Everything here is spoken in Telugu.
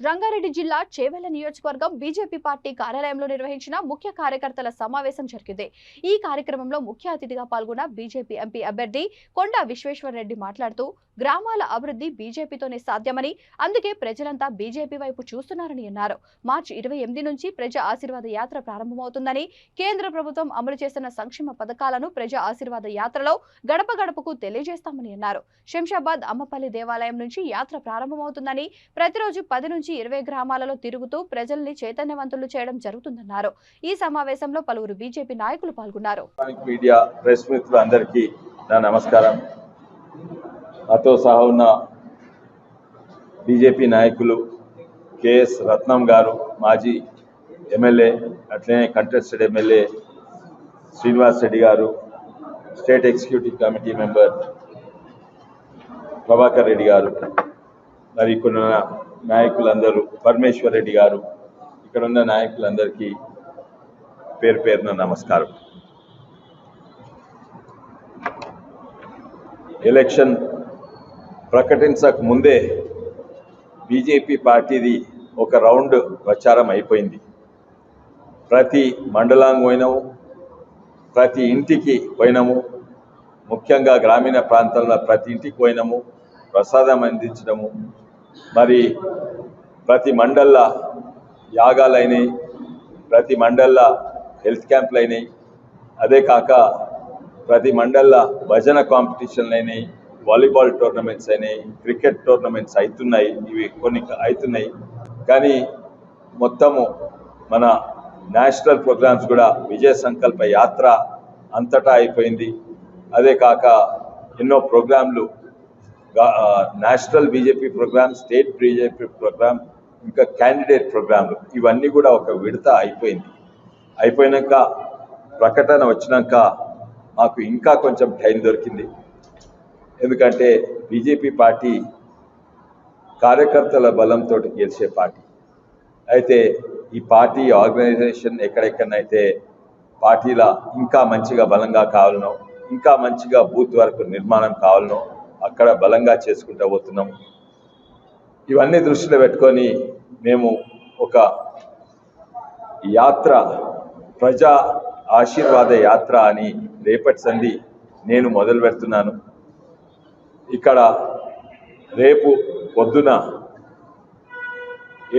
రంగారెడ్డి జిల్లా చేవెళ్ళ నియోజకవర్గం బీజేపీ పార్టీ కార్యాలయంలో నిర్వహించిన ముఖ్య కార్యకర్తల సమావేశం జరిగింది. ఈ కార్యక్రమంలో ముఖ్య అతిథిగా పాల్గొన్న బీజేపీ ఎంపీ అభ్యర్థి కొండా విశ్వేశ్వరరెడ్డి మాట్లాడుతూ గ్రామాల అభివృద్ధి బీజేపీతోనే సాధ్యమని అందుకే ప్రజలంతా బీజేపీ వైపు చూస్తున్నారని అన్నారు. మార్చి ఇరవై ఎనిమిది నుంచి ప్రజా ఆశీర్వాద యాత్ర ప్రారంభమవుతుందని కేంద్ర ప్రభుత్వం అమలు చేస్తున్న సంక్షేమ పథకాలను ప్రజా ఆశీర్వాద యాత్రలో గడప గడపకు తెలియజేస్తామని అన్నారు. శంషాబాద్ అమ్మపల్లి దేవాలయం నుంచి యాత్ర ప్రారంభమవుతుందని ప్రతిరోజు పది నుంచి ఇరవై గ్రామాలలో తిరుగుతూ ప్రజల్ని చైతన్యవంతులు చేయడం జరుగుతుందన్నారు. ఈ సమావేశంలో పలువురు బీజేపీ నాయకులు పాల్గొన్నారు. మీడియా ప్రెస్ మిత్రులు అందరికీ నా నమస్కారం. నాతో సహా ఉన్న బీజేపీ నాయకులు కేఎస్ రత్నం గారు మాజీ ఎమ్మెల్యే అట్లనే contested MLA Srinivas Reddy garu state executive committee member Prabhakar Reddy garu మరి కొన్ని నాయకులందరూ పరమేశ్వర్ రెడ్డి గారు ఇక్కడ ఉన్న నాయకులందరికీ పేరు పేరున నమస్కారం. ఎలక్షన్ ప్రకటించక ముందే బీజేపీ పార్టీది ఒక రౌండ్ ప్రచారం అయిపోయింది. ప్రతి మండలానికి పోయినాము ప్రతి ఇంటికి పోయినాము ముఖ్యంగా గ్రామీణ ప్రాంతంలో ప్రతి ఇంటికి పోయినాము ప్రసాదం అందించడము మరి ప్రతి మండల్ల యాగాలైనాయి ప్రతి మండల్లా హెల్త్ క్యాంపులు అయినాయి అదే కాక ప్రతి మండల్లా భజన కాంపిటీషన్లు అయినాయి వాలీబాల్ టోర్నమెంట్స్ అయినాయి క్రికెట్ టోర్నమెంట్స్ అవుతున్నాయి ఇవి కొన్ని అవుతున్నాయి కానీ మొత్తము మన నేషనల్ ప్రోగ్రామ్స్ కూడా విజయ సంకల్ప యాత్ర అంతటా అయిపోయింది. అదే కాక ఎన్నో ప్రోగ్రాంలు national BJP program state BJP program ఇంకా క్యాండిడేట్ ప్రోగ్రాంలు ఇవన్నీ కూడా ఒక విడత అయిపోయింది. అయిపోయినాక ప్రకటన వచ్చినాక మాకు ఇంకా కొంచెం టైం దొరికింది. ఎందుకంటే బీజేపీ పార్టీ కార్యకర్తల బలంతో గెలిచే పార్టీ. అయితే ఈ పార్టీ ఆర్గనైజేషన్ ఎక్కడెక్కడనైతే పార్టీల ఇంకా మంచిగా బలంగా కావాలనో ఇంకా మంచిగా బూత్ వరకు నిర్మాణం కావాలనో అక్కడ బలంగా చేసుకుంటూ పోతున్నాం. ఇవన్నీ దృష్టిలో పెట్టుకొని మేము ఒక యాత్ర ప్రజా ఆశీర్వాద యాత్ర అని రేపటి సంధి నేను మొదలు పెడుతున్నాను. ఇక్కడ రేపు పొద్దున